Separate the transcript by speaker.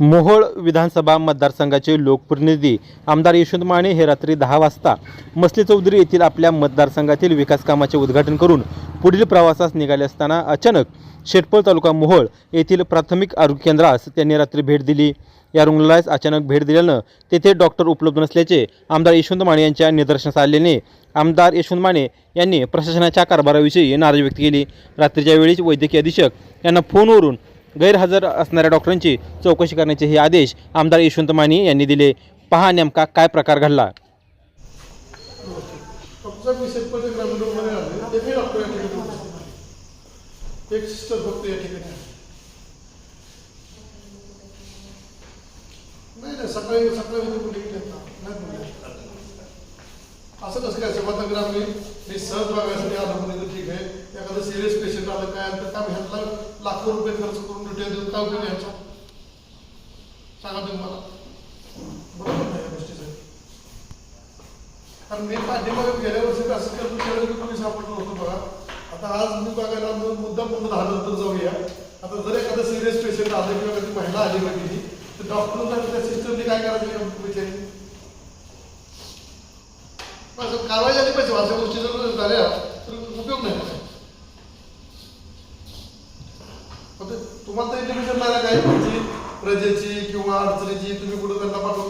Speaker 1: मोहोळ विधानसभा मतदारसंघाचे लोकप्रतिनिधी आमदार यशवंत माने हे रात्री दहा वाजता मसले चौधरी येथील आपल्या मतदारसंघातील विकास कामाचे उद्घाटन करून पुढील प्रवासास निघाले असताना अचानक शेटपळ तालुका मोहोळ येथील प्राथमिक आरोग्य केंद्रास त्यांनी रात्री भेट दिली. या रुग्णालयास अचानक भेट दिल्यानं तेथे डॉक्टर उपलब्ध नसल्याचे आमदार यशवंत माने यांच्या निदर्शनास आल्याने आमदार यशवंत माने यांनी प्रशासनाच्या कारभाराविषयी नाराजी व्यक्त केली. रात्रीच्या वेळीच वैद्यकीय अधीक्षक यांना फोनवरून गैरहजर असणाऱ्या डॉक्टरांची चौकशी करण्याचे हे आदेश आमदार यशवंत माने यांनी दिले. पहा नेमका काय प्रकार घडला.
Speaker 2: एक सिस्टर फक्त या ठिकाणी नाही नाही सकाळी सकाळी कुठे नाही असं कसं काय? सेवा ग्रामीण मी सहज बघायसाठी आलो म्हणजे ठीक आहे. एखादं सिरियस पेशंट आलं काय? आलं तर काय ह्यातला लाखो रुपये खर्च करून ड्युटी देऊन काय उपयोग ह्याचा सांगा तुम्ही मला. बरोबर नाही या गोष्टीसाठी कारण मी पाठीमागे गेल्या वर्षी असं केलं केलं की कोणी सापडलं होतं बघा. आता आज मी बघायला मुद्दा पूर्ण दहा नंतर जाऊया. आता जर एखादं सिरियस पेशंट आलं किंवा कधी महिला आली वगैरे तर डॉक्टर त्या सिस्टरने काय करायचं विचारली कारवाई झाली पाहिजे. अशा गोष्टी जर झाल्या तर उपयोग नाही. तुम्हाला तर इंटिमेशन नाही काय तुमची प्रजेची किंवा अडचणीची तुम्ही कुठं त्यांना पाठवत